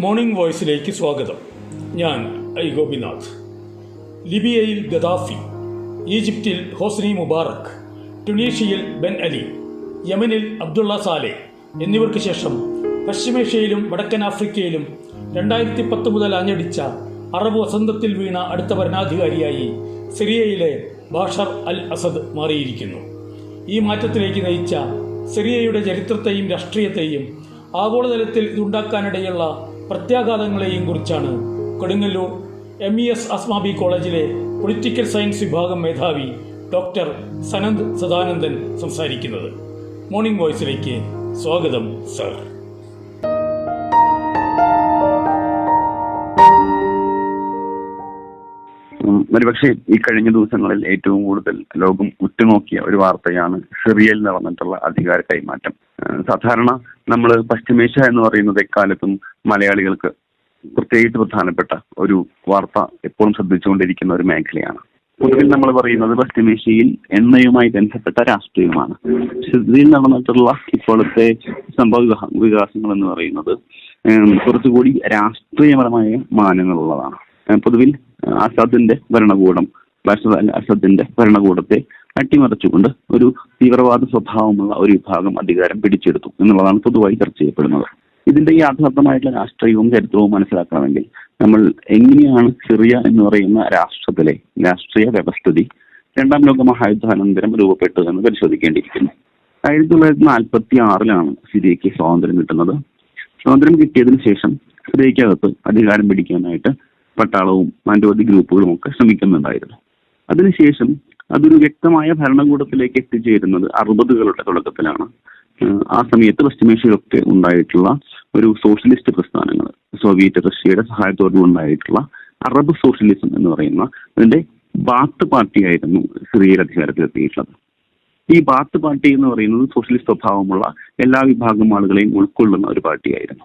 Morning വോയിസിലേക്ക് സ്വാഗതം. ഞാൻ ഐ ഗോപിനാഥ്. ലിബിയയിൽ ഗദാഫി ഈജിപ്തിൽ ഹോസ്നി മുബാറക് ടുണീഷ്യയിൽ ബെൻ അലി യമനിൽ അബ്ദുള്ള സാലെ എന്നിവർക്ക് ശേഷം പശ്ചിമേഷ്യയിലും വടക്കൻ ആഫ്രിക്കയിലും രണ്ടായിരത്തി പത്ത് മുതൽ ആഞ്ഞടിച്ച അറബ് വസന്തത്തിൽ വീണ അടുത്ത ഭരണാധികാരിയായി സിറിയയിലെ ബാഷർ അൽ അസദ് മാറിയിരിക്കുന്നു. ഈ മാറ്റത്തിലേക്ക് നയിച്ച സിറിയയുടെ ചരിത്രത്തെയും രാഷ്ട്രീയത്തെയും ആഗോളതലത്തിൽ ഇതുണ്ടാക്കാനിടയുള്ള പ്രത്യാഘാതങ്ങളെയും കുറിച്ചാണ് Kodungallur M E S Asmabi കോളേജിലെ പൊളിറ്റിക്കൽ സയൻസ് വിഭാഗം മേധാവി ഡോക്ടർ സനന്ദ് സദാനന്ദൻ സംസാരിക്കുന്നത്. മോർണിംഗ് വോയിസിലേക്ക് സ്വാഗതം സർ. ഒരുപക്ഷെ ഈ കഴിഞ്ഞ ദിവസങ്ങളിൽ ഏറ്റവും കൂടുതൽ ലോകം ഉറ്റുനോക്കിയ ഒരു വാർത്തയാണ് സിറിയയിൽ നടന്നിട്ടുള്ള അധികാര കൈമാറ്റം. സാധാരണ നമ്മൾ പശ്ചിമേഷ്യ എന്ന് പറയുന്നത് എക്കാലത്തും മലയാളികൾക്ക് പ്രത്യേകിച്ച് പ്രധാനപ്പെട്ട ഒരു വാർത്ത എപ്പോഴും ശ്രദ്ധിച്ചുകൊണ്ടിരിക്കുന്ന ഒരു മേഖലയാണ്. പൊതുവിൽ നമ്മൾ പറയുന്നത് പശ്ചിമേഷ്യയിൽ എണ്ണയുമായി ബന്ധപ്പെട്ട രാഷ്ട്രീയമാണ്. സിറിയയിൽ നടന്നിട്ടുള്ള ഇപ്പോഴത്തെ സംഭവ വികാസങ്ങൾ എന്ന് പറയുന്നത് കുറച്ചുകൂടി രാഷ്ട്രീയപരമായ മാനങ്ങളുള്ളതാണ്. പൊതുവിൽ അസദിന്റെ ഭരണകൂടം ബഷർ അൽ അസദിന്റെ ഭരണകൂടത്തെ അട്ടിമറിച്ചുകൊണ്ട് ഒരു തീവ്രവാദ സ്വഭാവമുള്ള ഒരു വിഭാഗം അധികാരം പിടിച്ചെടുത്തു എന്നുള്ളതാണ് പൊതുവായി ചർച്ച ചെയ്യപ്പെടുന്നത്. ഇതിന്റെ യാഥാർത്ഥമായിട്ടുള്ള രാഷ്ട്രീയവും ചരിത്രവും മനസ്സിലാക്കണമെങ്കിൽ നമ്മൾ എങ്ങനെയാണ് സിറിയ എന്ന് പറയുന്ന രാഷ്ട്രത്തിലെ രാഷ്ട്രീയ വ്യവസ്ഥിതി രണ്ടാം ലോക മഹായുദ്ധാനന്തരം രൂപപ്പെട്ടത് എന്ന് പരിശോധിക്കേണ്ടിയിരിക്കുന്നു. ആയിരത്തി തൊള്ളായിരത്തി നാൽപ്പത്തി ആറിലാണ് സിറിയയ്ക്ക് സ്വാതന്ത്ര്യം കിട്ടുന്നത്. സ്വാതന്ത്ര്യം കിട്ടിയതിനു ശേഷം സിറിയക്കകത്ത് അധികാരം പിടിക്കാനായിട്ട് പട്ടാളവും അനിരവധി ഗ്രൂപ്പുകളും ഒക്കെ ശ്രമിക്കുന്നുണ്ടായിരുന്നു. അതിനുശേഷം അതൊരു വ്യക്തമായ ഭരണകൂടത്തിലേക്ക് എത്തിച്ചേരുന്നത് അറുപതുകളുടെ തുടക്കത്തിലാണ്. ആ സമയത്ത് പശ്ചിമേഷ്യയിലൊക്കെ ഉണ്ടായിട്ടുള്ള ഒരു സോഷ്യലിസ്റ്റ് പ്രസ്ഥാനങ്ങൾ സോവിയറ്റ് റഷ്യയുടെ സഹായത്തോടെ ഉണ്ടായിട്ടുള്ള അറബ് സോഷ്യലിസം എന്ന് പറയുന്ന അതിന്റെ ബാത്ത് പാർട്ടിയായിരുന്നു സിറിയയിൽ അധികാരത്തിലെത്തിയിട്ടുള്ളത് ഈ ബാത്ത് പാർട്ടി എന്ന് പറയുന്നത് സോഷ്യലിസ്റ്റ് സ്വഭാവമുള്ള എല്ലാ വിഭാഗം ആളുകളെയും ഉൾക്കൊള്ളുന്ന ഒരു പാർട്ടിയായിരുന്നു.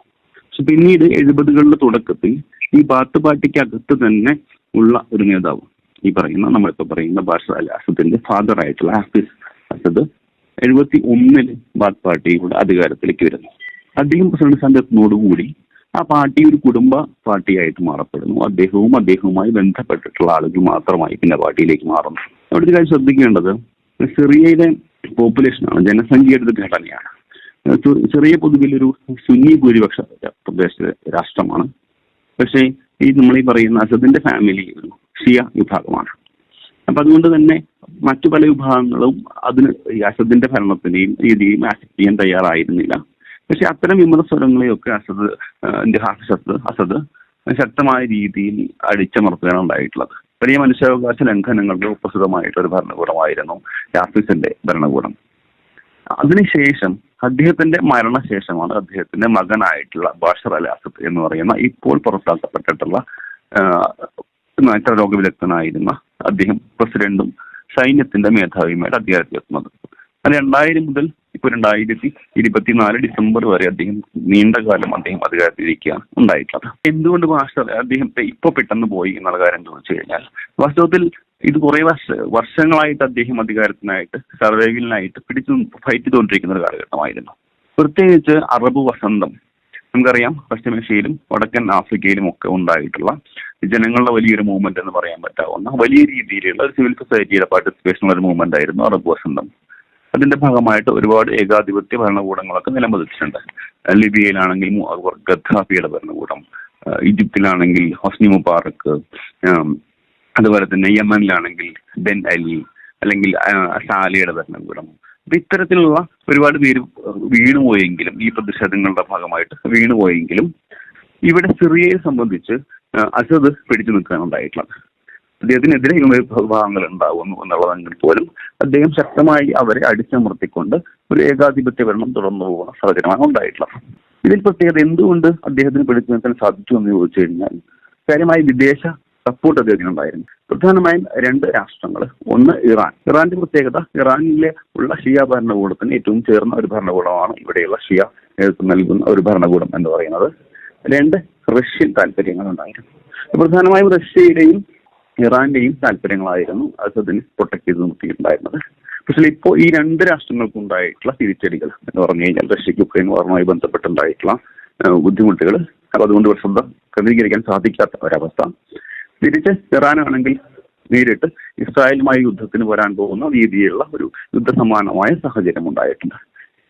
പിന്നീട് എഴുപതുകളുടെ തുടക്കത്തിൽ ഈ ബാത്ത് പാർട്ടിക്ക് അകത്ത് തന്നെ ഉള്ള ഒരു നേതാവ് ഈ പറയുന്ന നമ്മളിപ്പോ പറയുന്ന ബാഷർ അൽ അസദിന്റെ ഫാദർ ആയിട്ടുള്ള ഹാഫിസ് അസദ് എഴുപത്തി ഒന്നിൽ ബാത്ത് പാർട്ടിയുടെ അധികാരത്തിലേക്ക് വരുന്നു. അദ്ദേഹം പ്രസിഡന്റ് സംഘത്തിനോടുകൂടി ആ പാർട്ടി ഒരു കുടുംബ പാർട്ടിയായിട്ട് മാറപ്പെടുന്നു. അദ്ദേഹവും അദ്ദേഹവുമായി ബന്ധപ്പെട്ടിട്ടുള്ള ആളുകൾ മാത്രമായി പിന്നെ പാർട്ടിയിലേക്ക് മാറുന്നു. അവിടെ ഒരു കാര്യം ശ്രദ്ധിക്കേണ്ടത് സിറിയയിലെ പോപ്പുലേഷനാണ് ജനസംഖ്യയുടെ ഘടനയാണ്. ചെറിയ പൊതുവിൽ ഒരു സുന്നി ഭൂരിപക്ഷ പ്രദേശ രാഷ്ട്രമാണ്. പക്ഷേ ഈ നമ്മൾ ഈ പറയുന്ന അസദിന്റെ ഫാമിലി ഒരു ഷിയ വിഭാഗമാണ്. അപ്പൊ അതുകൊണ്ട് തന്നെ മറ്റു പല വിഭാഗങ്ങളും അതിന് ഈ അസദിന്റെ ഭരണത്തിനെയും രീതിയും ആക്സെപ്റ്റ് ചെയ്യാൻ തയ്യാറായിരുന്നില്ല. പക്ഷെ അത്തരം വിമർശനങ്ങളെയൊക്കെ അസദ് ഹാഫിസത്ത് ഹാഫിസ് അസദ് ശക്തമായ രീതിയിൽ അടിച്ചമർത്തുകയാണ് ഉണ്ടായിട്ടുള്ളത്. വലിയ മനുഷ്യാവകാശ ലംഘനങ്ങൾക്ക് ഉപസ്ഥിതമായിട്ടുള്ള ഒരു ഭരണകൂടമായിരുന്നു ഹാഫിസിന്റെ ഭരണകൂടം. അതിനുശേഷം അദ്ദേഹത്തിന്റെ മരണശേഷമാണ് അദ്ദേഹത്തിന്റെ മകനായിട്ടുള്ള ബാഷർ അൽ അസദ് എന്ന് പറയുന്ന ഇപ്പോൾ പുറത്താക്കപ്പെട്ടിട്ടുള്ള രോഗവിദഗ്ധനായിരുന്ന അദ്ദേഹം പ്രസിഡന്റും സൈന്യത്തിന്റെ മേധാവിയുമായിട്ട് അധികാരത്തിൽ എത്തുന്നത്. രണ്ടായിരം മുതൽ ഇപ്പൊ രണ്ടായിരത്തി ഇരുപത്തിനാല് ഡിസംബർ വരെ അദ്ദേഹം നീണ്ടകാലം അദ്ദേഹം അധികാരത്തിലിരിക്കുകയാണ് ഉണ്ടായിട്ടുള്ളത്. എന്തുകൊണ്ട് ബാഷർ അദ്ദേഹത്തെ ഇപ്പൊ പെട്ടെന്ന് പോയി എന്നുള്ള കാര്യം ചോദിച്ചു കഴിഞ്ഞാൽ വാസ്തവത്തിൽ ഇത് കുറെ വർഷ വർഷങ്ങളായിട്ട് അദ്ദേഹം അധികാരത്തിനായിട്ട് സർവൈവലിനായിട്ട് പിടിച്ചു ഫൈറ്റ് ചെയ്തുകൊണ്ടിരിക്കുന്ന ഒരു കാലഘട്ടമായിരുന്നു. പ്രത്യേകിച്ച് അറബ് വസന്തം. നമുക്കറിയാം പശ്ചിമേഷ്യയിലും വടക്കൻ ആഫ്രിക്കയിലും ഒക്കെ ഉണ്ടായിട്ടുള്ള ജനങ്ങളുടെ വലിയൊരു മൂവ്മെന്റ് എന്ന് പറയാൻ പറ്റാവുന്ന വലിയ രീതിയിലുള്ള സിവിൽ സൊസൈറ്റിയുടെ പാർട്ടിസിപ്പേഷൻ ഒരു മൂവ്മെന്റ് ആയിരുന്നു അറബ് വസന്തം. അതിന്റെ ഭാഗമായിട്ട് ഒരുപാട് ഏകാധിപത്യ ഭരണകൂടങ്ങളൊക്കെ നിലംപതിച്ചിട്ടുണ്ട്. ലിബിയയിലാണെങ്കിൽ ഗദ്ദാഫിയുടെ ഭരണകൂടം ഈജിപ്തിലാണെങ്കിൽ ഹൊസ്നി മുബാറക്ക് അതുപോലെ തന്നെ യമനിലാണെങ്കിൽ ബെൻ അലി അല്ലെങ്കിൽ സാലിയുടെ ഭരണകൂടം. അപ്പൊ ഇത്തരത്തിലുള്ള ഒരുപാട് പേര് വീണുപോയെങ്കിലും ഈ പ്രതിഷേധങ്ങളുടെ ഭാഗമായിട്ട് വീണുപോയെങ്കിലും ഇവിടെ സിറിയയെ സംബന്ധിച്ച് അസദ് പിടിച്ചു നിൽക്കാൻ ഉണ്ടായിട്ടുള്ളത് അദ്ദേഹത്തിനെതിരെ വിഭാഗങ്ങൾ ഉണ്ടാവുന്നു എന്നുള്ളതെങ്കിൽ പോലും അദ്ദേഹം ശക്തമായി അവരെ അടിച്ചമർത്തിക്കൊണ്ട് ഒരു ഏകാധിപത്യ ഭരണം തുടർന്നു പോകുന്ന സാഹചര്യമാണ് ഉണ്ടായിട്ടുള്ളത്. ഇതിൽ പ്രത്യേകത എന്തുകൊണ്ട് അദ്ദേഹത്തിന് പിടിച്ചു നിൽക്കാൻ സാധിച്ചു എന്ന് ചോദിച്ചു കഴിഞ്ഞാൽ കാര്യമായി വിദേശ സപ്പോർട്ട് അദ്ദേഹത്തിന് ഉണ്ടായിരുന്നു പ്രധാനമായും രണ്ട് രാഷ്ട്രങ്ങൾ. ഒന്ന് ഇറാൻ. ഇറാന്റെ പ്രത്യേകത ഇറാനിലെ ഉള്ള ഷിയ ഭരണകൂടത്തിന് ഏറ്റവും ചേർന്ന ഒരു ഭരണകൂടമാണ് ഇവിടെയുള്ള ഷിയ നേതൃത്വം നൽകുന്ന ഒരു ഭരണകൂടം എന്ന് പറയുന്നത്. രണ്ട് റഷ്യൻ താല്പര്യങ്ങൾ ഉണ്ടായിരുന്നു. പ്രധാനമായും റഷ്യയുടെയും ഇറാന്റെയും താല്പര്യങ്ങളായിരുന്നു. അസദിനെ പ്രൊട്ടക്ട് ചെയ്ത് നിർത്തിയിട്ടുണ്ടായിരുന്നത്. പക്ഷേ ഇപ്പോൾ ഈ രണ്ട് രാഷ്ട്രങ്ങൾക്കും ഉണ്ടായിട്ടുള്ള തിരിച്ചടികൾ എന്ന് പറഞ്ഞു കഴിഞ്ഞാൽ റഷ്യക്ക് യുക്രൈൻ വാറുമായി ബന്ധപ്പെട്ടുണ്ടായിട്ടുള്ള ബുദ്ധിമുട്ടുകൾ. അപ്പൊ അതുകൊണ്ട് ശ്രദ്ധ ക്രമീകരിക്കാൻ സാധിക്കാത്ത ഒരവസ്ഥ. തിരിച്ച് ഇറാനാണെങ്കിൽ നേരിട്ട് ഇസ്രായേലുമായി യുദ്ധത്തിന് വരാൻ പോകുന്ന രീതിയിലുള്ള ഒരു യുദ്ധസമാനമായ സാഹചര്യം ഉണ്ടായിട്ടുണ്ട്.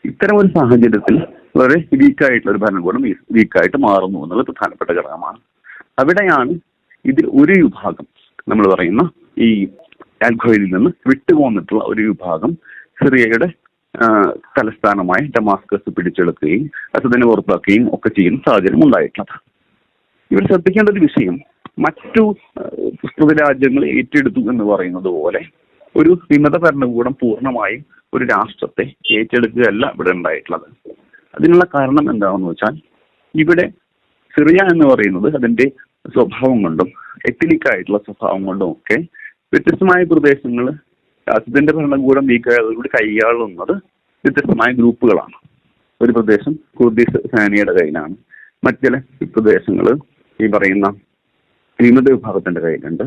ഇത്തരം ഒരു സാഹചര്യത്തിൽ വളരെ വീക്കായിട്ടുള്ള ഒരു ഭരണകൂടം വീക്കായിട്ട് മാറുന്നു എന്നുള്ള പ്രധാനപ്പെട്ട ഘടകമാണ്. അവിടെയാണ് ഇതിൽ ഒരു വിഭാഗം നമ്മൾ പറയുന്ന ഈ ആൽഖോയിലിൽ നിന്ന് വിട്ടുപോന്നിട്ടുള്ള ഒരു വിഭാഗം സിറിയയുടെ തലസ്ഥാനമായ ഡമാസ്കസ് പിടിച്ചെടുക്കുകയും അസദിനെ പുറത്താക്കുകയും ഒക്കെ ചെയ്യുന്ന സാഹചര്യം ഉണ്ടായിട്ടുള്ളത്. ഇവർ ശ്രദ്ധിക്കേണ്ട ഒരു വിഷയം മറ്റു പുസ്തക രാജ്യങ്ങൾ ഏറ്റെടുത്തു എന്ന് പറയുന്നത് പോലെ ഒരു വിമത ഭരണകൂടം പൂർണമായും ഒരു രാഷ്ട്രത്തെ ഏറ്റെടുക്കുകയല്ല ഇവിടെ ഉണ്ടായിട്ടുള്ളത്. അതിനുള്ള കാരണം എന്താണെന്ന് വെച്ചാൽ ഇവിടെ സിറിയ എന്ന് പറയുന്നത് അതിന്റെ സ്വഭാവം കൊണ്ടും എത്തിലിക് ആയിട്ടുള്ള സ്വഭാവം കൊണ്ടും ഒക്കെ വ്യത്യസ്തമായ പ്രദേശങ്ങൾ രാജ്യത്തിന്റെ ഭരണകൂടം നീക്കായതോടുകൂടി കൈയാളുന്നത് വ്യത്യസ്തമായ ഗ്രൂപ്പുകളാണ്. ഒരു പ്രദേശം കുർദീസ് സേനയുടെ കയ്യിലാണ്. മറ്റു ചില പ്രദേശങ്ങൾ ഈ പറയുന്ന വിമത വിഭാഗത്തിന്റെ കയ്യിലുണ്ട്.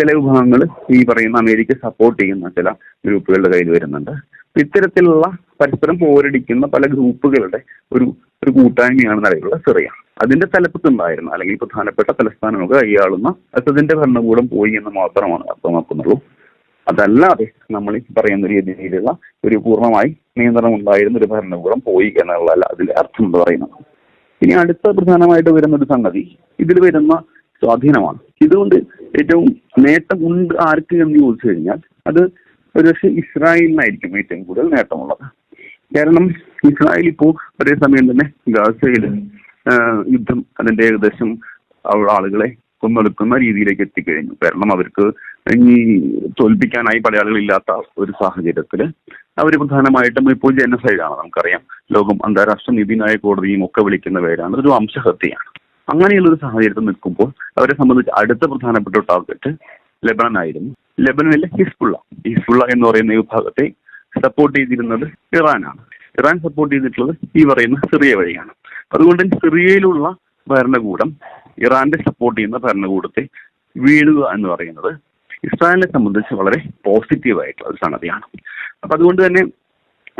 ചില വിഭാഗങ്ങൾ ഈ പറയുന്ന അമേരിക്ക സപ്പോർട്ട് ചെയ്യുന്ന ചില ഗ്രൂപ്പുകളുടെ കയ്യിൽ വരുന്നുണ്ട്. ഇത്തരത്തിലുള്ള പരസ്പരം പോരടിക്കുന്ന പല ഗ്രൂപ്പുകളുടെ ഒരു ഒരു കൂട്ടായ്മയാണ് നിലവിലുള്ള സിറിയ. അതിന്റെ തലപ്പത്തുണ്ടായിരുന്ന. അല്ലെങ്കിൽ പ്രധാനപ്പെട്ട തലസ്ഥാനമൊക്കെ കൈയാളുന്ന അസദിന്റെ ഭരണകൂടം പോയി എന്ന് മാത്രമാണ് അർത്ഥമാക്കുന്നുള്ളൂ അതല്ലാതെ നമ്മൾ ഈ പറയുന്ന രീതിയിലുള്ള ഒരു പൂർണമായി നിയന്ത്രണം ഉണ്ടായിരുന്ന ഒരു ഭരണകൂടം പോയി എന്നുള്ളതല്ല അതിലെ അർത്ഥം പറയുന്നത്. ഇനി അടുത്ത പ്രധാനമായിട്ട് വരുന്ന ഒരു സംഗതി. ഇതിൽ വരുന്ന സ്വാധീനമാണ്. ഇതുകൊണ്ട് ഏറ്റവും നേട്ടം ഉണ്ട് ആർക്ക് എന്ന് ചോദിച്ചു കഴിഞ്ഞാൽ അത് ഒരുപക്ഷെ ഇസ്രായേലിനായിരിക്കും ഏറ്റവും കൂടുതൽ നേട്ടമുള്ളത്. കാരണം ഇസ്രായേൽ ഇപ്പോൾ ഒരേ സമയം തന്നെ ഗാസയിൽ യുദ്ധം അതിന്റെ ഏകദേശം അവിടെ ആളുകളെ കൊന്നൊടുക്കുന്ന രീതിയിലേക്ക് എത്തിക്കഴിഞ്ഞു. കാരണം അവർക്ക് ഈ തോൽപ്പിക്കാനായി പല ആളുകളില്ലാത്ത ഒരു സാഹചര്യത്തിൽ അവർ പ്രധാനമായിട്ടും ഇപ്പോൾ ജനസൈഡാണ് നമുക്കറിയാം. ലോകം അന്താരാഷ്ട്ര നീതിന്യായ കോടതിയും ഒക്കെ വിളിക്കുന്ന പേരാണ്. ഒരു വംശഹത്യയാണ്. അങ്ങനെയുള്ള ഒരു സാഹചര്യത്തിൽ നിൽക്കുമ്പോൾ അവരെ സംബന്ധിച്ച് അടുത്ത പ്രധാനപ്പെട്ട ടാർഗറ്റ് ലെബനൻ ആയിരുന്നു ലെബനനിലെ ഹിസ്ബുള്ള. ഹിസ്ബുള്ള എന്ന് പറയുന്ന വിഭാഗത്തെ സപ്പോർട്ട് ചെയ്തിരുന്നത് ഇറാനാണ്. ഇറാൻ സപ്പോർട്ട് ചെയ്തിട്ടുള്ളത് ഈ പറയുന്ന സിറിയ വഴിയാണ്. അതുകൊണ്ട് തന്നെ സിറിയയിലുള്ള ഭരണകൂടം ഇറാന്റെ സപ്പോർട്ട് ചെയ്യുന്ന ഭരണകൂടത്തെ വീഴുക എന്ന് പറയുന്നത് ഇസ്രായേലിനെ സംബന്ധിച്ച് വളരെ പോസിറ്റീവായിട്ടുള്ള ഒരു സംഗതിയാണ്. അപ്പൊ അതുകൊണ്ട് തന്നെ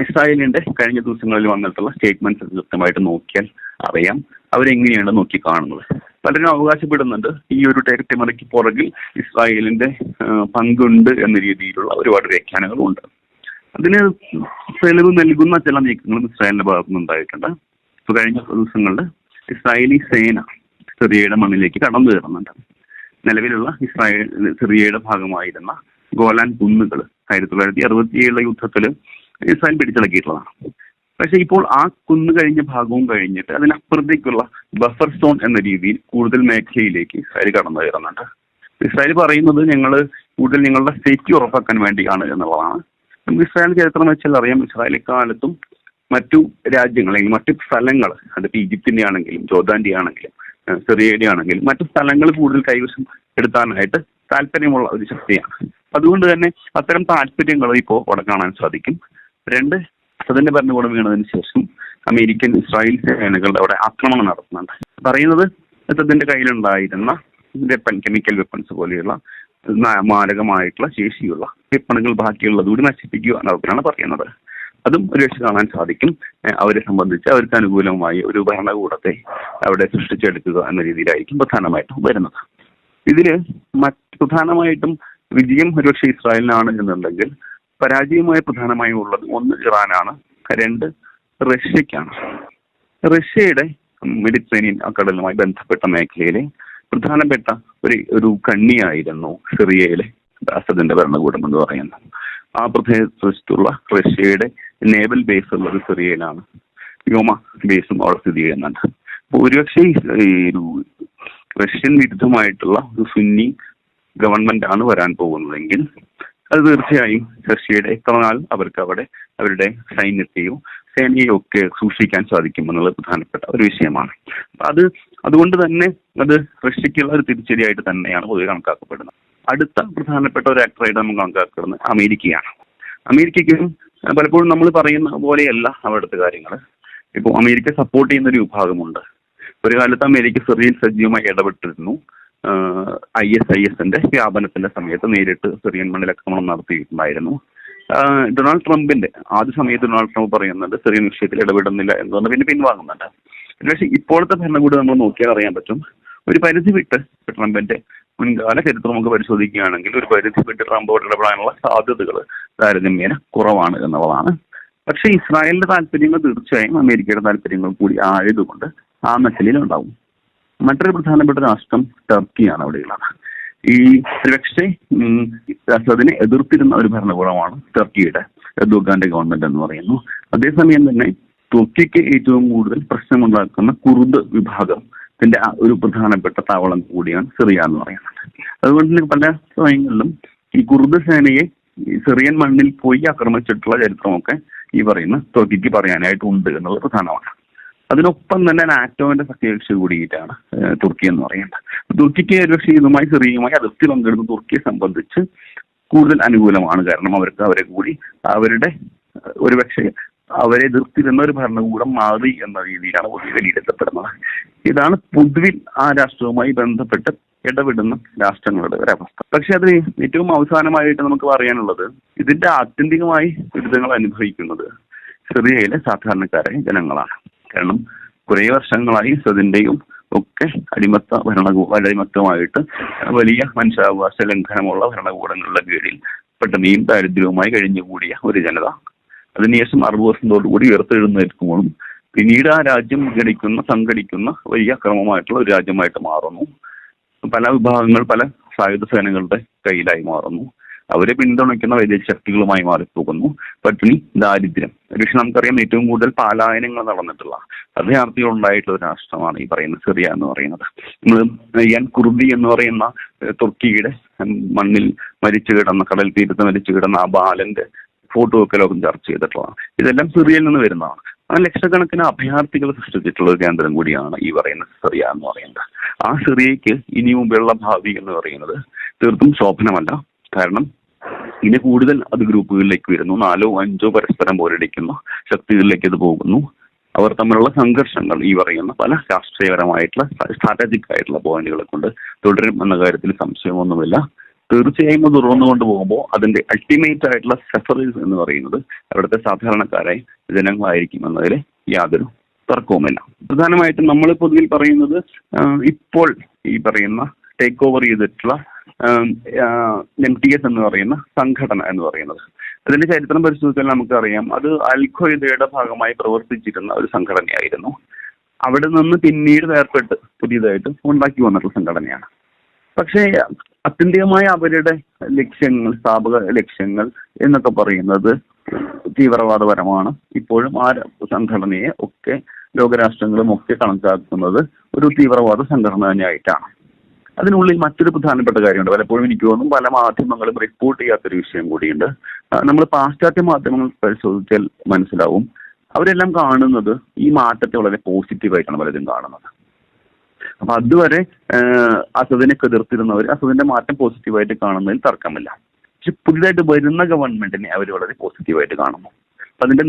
ഇസ്രായേലിന്റെ കഴിഞ്ഞ ദിവസങ്ങളിൽ വന്നിട്ടുള്ള സ്റ്റേറ്റ്മെന്റ്സ് കൃത്യമായിട്ട് നോക്കിയാൽ അറിയാം. അവരെങ്ങനെയാണ് നോക്കി കാണുന്നത്? പലരും അവകാശപ്പെടുന്നുണ്ട് ഈ ഒരു ടെറിട്ടറിക്ക് പുറകിൽ ഇസ്രായേലിന്റെ പങ്കുണ്ട് എന്ന രീതിയിലുള്ള ഒരുപാട് വ്യാഖ്യാനങ്ങളും ഉണ്ട് അതിന് തെളിവ് നൽകുന്ന ചില നീക്കങ്ങളും ഇസ്രായേലിന്റെ ഭാഗത്തു നിന്നുണ്ടായിട്ടുണ്ട്. ഇപ്പൊ കഴിഞ്ഞ ദിവസങ്ങളിൽ ഇസ്രായേലി സേന സിറിയയുടെ മണ്ണിലേക്ക് കടന്നു കയറുന്നുണ്ട്. നിലവിലുള്ള ഇസ്രായേൽ സിറിയയുടെ ഭാഗമായിരുന്ന ഗോലാൻ കുന്നുകൾ ആയിരത്തി തൊള്ളായിരത്തി അറുപത്തിയേഴിലെ യുദ്ധത്തിൽ ഇസ്രായേൽ പിടിച്ചടക്കിയിട്ടുള്ളതാണ്. പക്ഷെ ഇപ്പോൾ ആ കുന്നു കഴിഞ്ഞ ഭാഗവും കഴിഞ്ഞിട്ട് അതിനപ്പുറത്തേക്കുള്ള ബഫർ സോൺ എന്ന രീതിയിൽ കൂടുതൽ മേഖലയിലേക്ക് ഇസ്രായേൽ കടന്നു കയറുന്നുണ്ട്. ഇസ്രായേൽ പറയുന്നത് ഞങ്ങൾ കൂടുതൽ ഞങ്ങളുടെ സേഫ്റ്റി ഉറപ്പാക്കാൻ വേണ്ടിയാണ് എന്നുള്ളതാണ്. നമുക്ക് ഇസ്രായേൽ ചരിത്രം വെച്ചാൽ അറിയാം ഇസ്രായേൽ കാലത്തും മറ്റു രാജ്യങ്ങൾ അല്ലെങ്കിൽ മറ്റു സ്ഥലങ്ങൾ അതിപ്പോ ഈജിപ്തിന്റെ ആണെങ്കിലും ജോർദാന്റെ ആണെങ്കിലും സിറിയയുടെ ആണെങ്കിലും മറ്റു സ്ഥലങ്ങൾ കൂടുതൽ കൈവശം എടുക്കാനായിട്ട് താല്പര്യമുള്ള ഒരു ശക്തിയാണ്. അതുകൊണ്ട് തന്നെ അത്തരം താല്പര്യങ്ങൾ ഇപ്പോൾ അവിടെ കാണാൻ സാധിക്കും. രണ്ട് സദന്റെ ഭരണകൂടം വീണതിന് ശേഷം അമേരിക്കൻ ഇസ്രായേൽ സേനകൾ അവിടെ ആക്രമണം നടത്തുന്നുണ്ട്. പറയുന്നത് അസദിന്റെ കയ്യിലുണ്ടായിരുന്ന വെപ്പൺ കെമിക്കൽ വെപ്പൺസ് പോലെയുള്ള മാരകമായിട്ടുള്ള ശേഷിയുള്ള വെപ്പണുകൾ ബാക്കിയുള്ളത് കൂടി നശിപ്പിക്കുക എന്നാണ് പറയുന്നത്. അതും ഒരു പക്ഷെ കാണാൻ സാധിക്കും. അവരെ സംബന്ധിച്ച് അവർക്ക് അനുകൂലമായി ഒരു ഭരണകൂടത്തെ അവിടെ സൃഷ്ടിച്ചെടുക്കുക എന്ന രീതിയിലായിരിക്കും പ്രധാനമായിട്ടും വരുന്നത്. ഇതിൽ മറ്റ് പ്രധാനമായിട്ടും വിജയം ഒരുപക്ഷെ ഇസ്രായേലിനാണ് എന്നുണ്ടെങ്കിൽ പരാജയമായി പ്രധാനമായും ഉള്ളത് ഒന്ന് ഇറാനാണ്. രണ്ട് റഷ്യക്കാണ് റഷ്യയുടെ മെഡിറ്ററേനിയൻ കടലുമായി ബന്ധപ്പെട്ട മേഖലയിലെ പ്രധാനപ്പെട്ട ഒരു ഒരു കണ്ണിയായിരുന്നു സിറിയയിലെ അസദിന്റെ ഭരണകൂടം എന്ന് പറയുന്നത്. ആ പ്രദേശത്തുള്ള റഷ്യയുടെ നേവൽ ബേസ് ഉള്ളത് സിറിയയിലാണ്. വ്യോമ ബേസും അവിടെ സ്ഥിതി ചെയ്യുന്നുണ്ട്. അപ്പൊ ഒരുപക്ഷെ ഈ റഷ്യൻ വിരുദ്ധമായിട്ടുള്ള ഒരു സുന്നി ഗവൺമെന്റ് ആണ് വരാൻ പോകുന്നതെങ്കിൽ അത് തീർച്ചയായും റഷ്യയുടെ ഇത്രനാൾ അവർക്ക് അവിടെ അവരുടെ സൈന്യത്തെയോ സേനയെയോ ഒക്കെ സൂക്ഷിക്കാൻ സാധിക്കും എന്നുള്ളത് പ്രധാനപ്പെട്ട ഒരു വിഷയമാണ്. അത് അതുകൊണ്ട് തന്നെ അത് റഷ്യക്കുള്ള ഒരു തിരിച്ചടിയായിട്ട് തന്നെയാണ് പൊതുവെ കണക്കാക്കപ്പെടുന്നത്. അടുത്ത പ്രധാനപ്പെട്ട ഒരു ആക്ടറായിട്ട് നമ്മൾ കണക്കാക്കുന്നത് അമേരിക്കയാണ്. അമേരിക്കയ്ക്കും പലപ്പോഴും നമ്മൾ പറയുന്ന പോലെയല്ല അവിടുത്തെ കാര്യങ്ങൾ ഇപ്പോൾ അമേരിക്ക സപ്പോർട്ട് ചെയ്യുന്ന ഒരു വിഭാഗമുണ്ട്. ഒരു കാലത്ത് അമേരിക്ക സിറിയയിൽ സജീവമായി ഇടപെട്ടിരുന്നു. ഐ എസ് ഐ എസിന്റെ വ്യാപനത്തിന്റെ സമയത്ത് നേരിട്ട് സിറിയൻ മണ്ണിൽ ആക്രമണം നടത്തിയിട്ടുണ്ടായിരുന്നു. ഡൊണാൾഡ് ട്രംപിന്റെ ആദ്യ സമയത്ത് ഡൊണാൾഡ് ട്രംപ് പറയുന്നുണ്ട് സിറിയൻ വിഷയത്തിൽ ഇടപെടുന്നില്ല എന്ന് പറഞ്ഞ് പിന്നെ പിൻവാങ്ങുന്നുണ്ട്. പക്ഷേ ഇപ്പോഴത്തെ ഭരണകൂടം നമ്മൾ നോക്കിയാൽ അറിയാൻ പറ്റും ഒരു പരിധി വിട്ട് ട്രംപിന്റെ മുൻകാല ചരിത്രം നമുക്ക് പരിശോധിക്കുകയാണെങ്കിൽ ഒരു പരിധി വിട്ട് ട്രംപോട് ഇടപെടാനുള്ള സാധ്യതകൾ താരതമ്യേന കുറവാണ് എന്നുള്ളതാണ്. പക്ഷേ ഇസ്രായേലിന്റെ താല്പര്യങ്ങൾ തീർച്ചയായും അമേരിക്കയുടെ താല്പര്യങ്ങൾ കൂടി ആയതുകൊണ്ട് ആ മെച്ചലിൽ ഉണ്ടാവും മറ്റൊരു പ്രധാനപ്പെട്ട രാഷ്ട്രം ടർക്കിയാണ് അവിടെയുള്ളത്. ഈ ഒരുപക്ഷെ അസദിനെ എതിർത്തിരുന്ന ഒരു ഭരണകൂടമാണ് ടർക്കിയുടെ എർദോഗാന്റെ ഗവൺമെന്റ് എന്ന് പറയുന്നു. അതേസമയം തന്നെ തുർക്കിക്ക് ഏറ്റവും കൂടുതൽ പ്രശ്നമുണ്ടാക്കുന്ന കുർദ് വിഭാഗത്തിന്റെ ഒരു പ്രധാനപ്പെട്ട താവളം കൂടിയാണ് സിറിയ എന്ന് പറയുന്നത്. അതുകൊണ്ട് തന്നെ പല സമയങ്ങളിലും ഈ കുർദ് സേനയെ സിറിയൻ മണ്ണിൽ പോയി ആക്രമിച്ചിട്ടുള്ള ചരിത്രമൊക്കെ ഈ പറയുന്ന തുർക്കിക്ക് പറയാനായിട്ടുണ്ട് എന്നുള്ളത് പ്രധാനമാണ്. അതിനൊപ്പം തന്നെ നാറ്റോന്റെ സഖ്യകക്ഷി കൂടിയിട്ടാണ് തുർക്കി എന്ന് പറയുന്നത്. തുർക്കിക്ക് ഒരുപക്ഷെ ഇതുമായി സിറിയയുമായി അതിർത്തി പങ്കിടുന്ന തുർക്കിയെ സംബന്ധിച്ച് കൂടുതൽ അനുകൂലമാണ്. കാരണം അവർക്ക് അവരെ കൂടി അവരുടെ ഒരുപക്ഷെ അവരെ എതിർത്തിരുന്ന ഒരു ഭരണകൂടം മാറി എന്ന രീതിയിലാണ് പൊതുവെ വിലയിരുത്തപ്പെടുന്നത് ഇതാണ് പൊതുവിൽ ആ രാഷ്ട്രവുമായി ബന്ധപ്പെട്ട് ഇടപെടുന്ന രാഷ്ട്രങ്ങളുടെ ഒരവസ്ഥ പക്ഷെ അതിന് ഏറ്റവും അവസാനമായിട്ട് നമുക്ക് പറയാനുള്ളത് ഇതിന്റെ ആത്യന്തികമായി ദുരിതങ്ങൾ അനുഭവിക്കുന്നത് സിറിയയിലെ സാധാരണക്കാരായ ജനങ്ങളാണ്. കാരണം കുറേ വർഷങ്ങളായി സദിന്റെയും ഒക്കെ അടിമത്ത ഭരണകൂട അടിമത്തമായിട്ട് വലിയ മനുഷ്യാവകാശ ലംഘനമുള്ള ഭരണകൂടങ്ങളുടെ കീഴിൽ പെട്ടെന്നെയും ദാരിദ്ര്യവുമായി കഴിഞ്ഞുകൂടിയ ഒരു ജനത. അതിനുശേഷം അറുപത് വർഷത്തോടുകൂടി ഉയർത്തെഴുന്നേൽക്കുമ്പോഴും പിന്നീട് ആ രാജ്യം വിഘടിക്കുന്ന സംഘടിക്കുന്ന വലിയ അക്രമമായിട്ടുള്ള ഒരു രാജ്യമായിട്ട് മാറുന്നു. പല വിഭാഗങ്ങൾ പല സായുധ സേനകളുടെ കയ്യിലായി മാറുന്നു. അവരെ പിന്തുണയ്ക്കുന്ന വലിയ ശക്തികളുമായി മാറിപ്പോകുന്നു. പട്ടിണി ദാരിദ്ര്യം. ഒരുപക്ഷെ നമുക്കറിയാം ഏറ്റവും കൂടുതൽ പാലായനങ്ങൾ നടന്നിട്ടുള്ള അഭയാർത്ഥികൾ ഉണ്ടായിട്ടുള്ള ഒരു രാഷ്ട്രമാണ് ഈ പറയുന്ന സിറിയ എന്ന് പറയുന്നത്. നമ്മൾ കുർബി കുർദി എന്ന് പറയുന്ന തുർക്കിയുടെ മണ്ണിൽ മരിച്ചു കിടന്ന കടൽ തീരത്ത് മരിച്ചു കിടന്ന ആ ബാലന്റെ ഫോട്ടോ ഒക്കെ ലോകം ചർച്ച ചെയ്തിട്ടുള്ളതാണ്. ഇതെല്ലാം സിറിയയിൽ നിന്ന് വരുന്നതാണ്. ആ ലക്ഷക്കണക്കിന് അഭയാർത്ഥികൾ സൃഷ്ടിച്ചിട്ടുള്ള ഒരു കേന്ദ്രം കൂടിയാണ് ഈ പറയുന്ന സിറിയ എന്ന് പറയുന്നത്. ആ സിറിയയ്ക്ക് ഇനിയും മുമ്പുള്ള ഭാവി എന്ന് പറയുന്നത് തീർത്തും ശോഭനമല്ല. കാരണം ഇനി കൂടുതൽ അത് ഗ്രൂപ്പുകളിലേക്ക് വരുന്നു. നാലോ അഞ്ചോ പരസ്പരം പോരടിക്കുന്നു ശക്തികളിലേക്ക് അത് പോകുന്നു. അവർ തമ്മിലുള്ള സംഘർഷങ്ങൾ ഈ പറയുന്ന പല രാഷ്ട്രീയപരമായിട്ടുള്ള സ്ട്രാറ്റജിക് ആയിട്ടുള്ള പോയിന്റുകളെ കൊണ്ട് തുടരും എന്ന കാര്യത്തിൽ സംശയമൊന്നുമില്ല. തീർച്ചയായും അത് തുറന്നുകൊണ്ട് പോകുമ്പോൾ അതിന്റെ അൾട്ടിമേറ്റ് ആയിട്ടുള്ള സഫറേഴ്സ് എന്ന് പറയുന്നത് അവിടുത്തെ സാധാരണക്കാരെ ജനങ്ങളായിരിക്കും എന്നതിൽ യാതൊരു തർക്കവുമില്ല. പ്രധാനമായിട്ടും നമ്മൾ പൊതുവിൽ പറയുന്നത് ഇപ്പോൾ ഈ പറയുന്ന ടേക്ക് ഓവർ ചെയ്തിട്ടുള്ള എം ടി എസ് എന്ന് പറയുന്ന സംഘടന എന്ന് പറയുന്നത്. അതിന്റെ ചരിത്രം പരിശോധിച്ചാൽ നമുക്കറിയാം. അത് അൽഖയുടെ ഭാഗമായി പ്രവർത്തിച്ചിരുന്ന ഒരു സംഘടനയായിരുന്നു. അവിടെ നിന്ന് പിന്നീട് വേർപെട്ട് പുതിയതായിട്ട് ഉണ്ടാക്കി വന്നിട്ടുള്ള സംഘടനയാണ്. പക്ഷേ അത്യന്തികമായ അവരുടെ ലക്ഷ്യങ്ങൾ സ്ഥാപക ലക്ഷ്യങ്ങൾ എന്നൊക്കെ പറയുന്നത് തീവ്രവാദപരമാണ്. ഇപ്പോഴും ആ സംഘടനയെ ഒക്കെ ലോകരാഷ്ട്രങ്ങളും ഒക്കെ കണക്കാക്കുന്നത് ഒരു തീവ്രവാദ സംഘടന തന്നെയായിട്ടാണ് അതിനുള്ളിൽ മറ്റൊരു പ്രധാനപ്പെട്ട കാര്യമുണ്ട്. പലപ്പോഴും എനിക്ക് തോന്നുന്നു പല മാധ്യമങ്ങളും റിപ്പോർട്ട് ചെയ്യാത്തൊരു വിഷയം കൂടിയുണ്ട്. നമ്മൾ പാശ്ചാത്യ മാധ്യമങ്ങൾ പരിശോധിച്ചാൽ മനസ്സിലാവും. അവരെല്ലാം കാണുന്നത് ഈ മാറ്റത്തെ വളരെ പോസിറ്റീവായിട്ടാണ് പലരും കാണുന്നത്. അപ്പൊ അതുവരെ അസദിനെ എതിർത്തിരുന്നവർ അസദിന്റെ മാറ്റം പോസിറ്റീവായിട്ട് കാണുന്നതിൽ തർക്കമില്ല. പക്ഷെ പുതിയതായിട്ട് വരുന്ന ഗവൺമെന്റിനെ അവർ വളരെ പോസിറ്റീവായിട്ട് കാണുന്നു. അപ്പൊ അതിന്റെ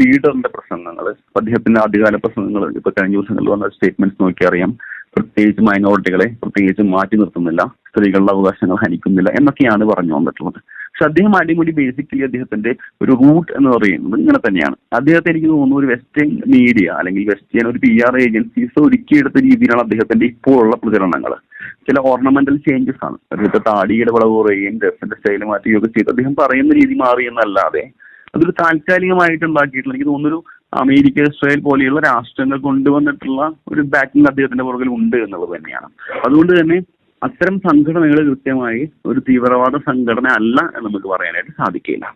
ലീഡറിന്റെ പ്രസംഗങ്ങൾ അദ്ദേഹത്തിന്റെ ആദ്യകാല പ്രസംഗങ്ങൾ ഇപ്പൊ കഴിഞ്ഞ ദിവസങ്ങളിൽ വന്ന സ്റ്റേറ്റ്മെന്റ്സ് നോക്കി അറിയാം പ്രത്യേകിച്ച് മൈനോറിറ്റികളെ പ്രത്യേകിച്ച് മാറ്റി നിർത്തുന്നില്ല. സ്ത്രീകളുടെ അവകാശങ്ങൾ ഹനിക്കുന്നില്ല എന്നൊക്കെയാണ് പറഞ്ഞു വന്നിട്ടുള്ളത്. പക്ഷെ അദ്ദേഹം അടിമുടി ബേസിക്കലി അദ്ദേഹത്തിന്റെ ഒരു റൂട്ട് എന്ന് പറയുന്നത് ഇങ്ങനെ തന്നെയാണ്. അദ്ദേഹത്തെ എനിക്ക് തോന്നുന്നു ഒരു വെസ്റ്റേൺ മീഡിയ അല്ലെങ്കിൽ വെസ്റ്റേൺ ഒരു പി ആർ ഏജൻസീസ് ഒരുക്കിയെടുത്ത രീതിയിലാണ് അദ്ദേഹത്തിന്റെ ഇപ്പോഴുള്ള പ്രചരണങ്ങൾ. ചില ഓർണമെന്റൽ ചേഞ്ചസ് ആണ്. അദ്ദേഹത്തെ താടിയുടെ വളവ് കുറയുകയും ഡ്രസ്സിന്റെ സ്റ്റൈൽ മാറ്റുകയൊക്കെ ചെയ്ത് അദ്ദേഹം പറയുന്ന രീതി മാറിയെന്നല്ലാതെ അതൊരു താൽക്കാലികമായിട്ട് ഉണ്ടാക്കിയിട്ടുള്ള എനിക്ക് തോന്നുന്നൊരു അമേരിക്ക ഇസ്രായേൽ പോലെയുള്ള രാഷ്ട്രങ്ങൾ കൊണ്ടുവന്നിട്ടുള്ള ഒരു ബാക്കിംഗ് അദ്ദേഹത്തിന്റെ പുറകിൽ ഉണ്ട് എന്നുള്ളത് തന്നെയാണ്. അതുകൊണ്ട് തന്നെ അത്തരം സംഘടനകൾ കൃത്യമായി ഒരു തീവ്രവാദ സംഘടന അല്ല എന്ന് നമുക്ക് പറയാനായിട്ട് സാധിക്കില്ല.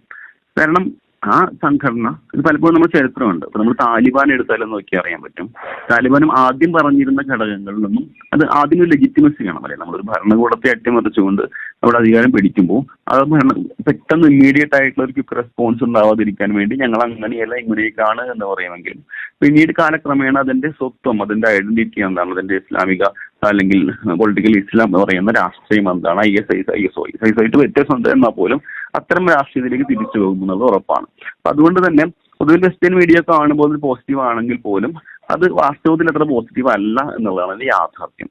കാരണം ആ സംഘടന ഇത് പലപ്പോഴും നമ്മുടെ ചരിത്രമുണ്ട്. ഇപ്പൊ നമ്മൾ താലിബാൻ എടുത്താലും നോക്കി അറിയാൻ പറ്റും. താലിബാനും ആദ്യം പറഞ്ഞിരുന്ന ഘടകങ്ങളിൽ നിന്നും അത് ആദ്യം ലെജിറ്റിമസി വേണം അല്ലെ നമ്മളൊരു ഭരണകൂടത്തെ അട്ടിമറിച്ചുകൊണ്ട് അവിടെ അധികാരം പിടിക്കുമ്പോൾ അത് ഭരണ പെട്ടെന്ന് ഇമ്മീഡിയറ്റ് ആയിട്ടുള്ള ഒരു ക്വിക്ക് റെസ്പോൺസ് ഉണ്ടാവാതിരിക്കാൻ വേണ്ടി ഞങ്ങൾ അങ്ങനെയല്ല ഇങ്ങനെയൊക്കെയാണ് എന്ന് പറയുമെങ്കിലും പിന്നീട് കാലക്രമേണ അതിന്റെ സ്വത്വം അതിന്റെ ഐഡന്റിറ്റി എന്താണ് അതിന്റെ ഇസ്ലാമിക അല്ലെങ്കിൽ പൊളിറ്റിക്കൽ ഇസ്ലാം എന്ന് പറയുന്ന രാഷ്ട്രീയം എന്താണ് I S I I S I S ആയിട്ട് വ്യത്യാസമുണ്ട് എന്നാൽ പോലും അത്തരം രാഷ്ട്രീയത്തിലേക്ക് തിരിച്ചു പോകുമെന്നുള്ളത് ഉറപ്പാണ്. അപ്പൊ അതുകൊണ്ട് തന്നെ പൊതുവിൽ വെസ്റ്റേൺ മീഡിയ കാണുമ്പോൾ പോസിറ്റീവ് ആണെങ്കിൽ പോലും അത് വാസ്തവത്തിൽ അത്ര പോസിറ്റീവ് അല്ല എന്നുള്ളതാണ് യാഥാർത്ഥ്യം.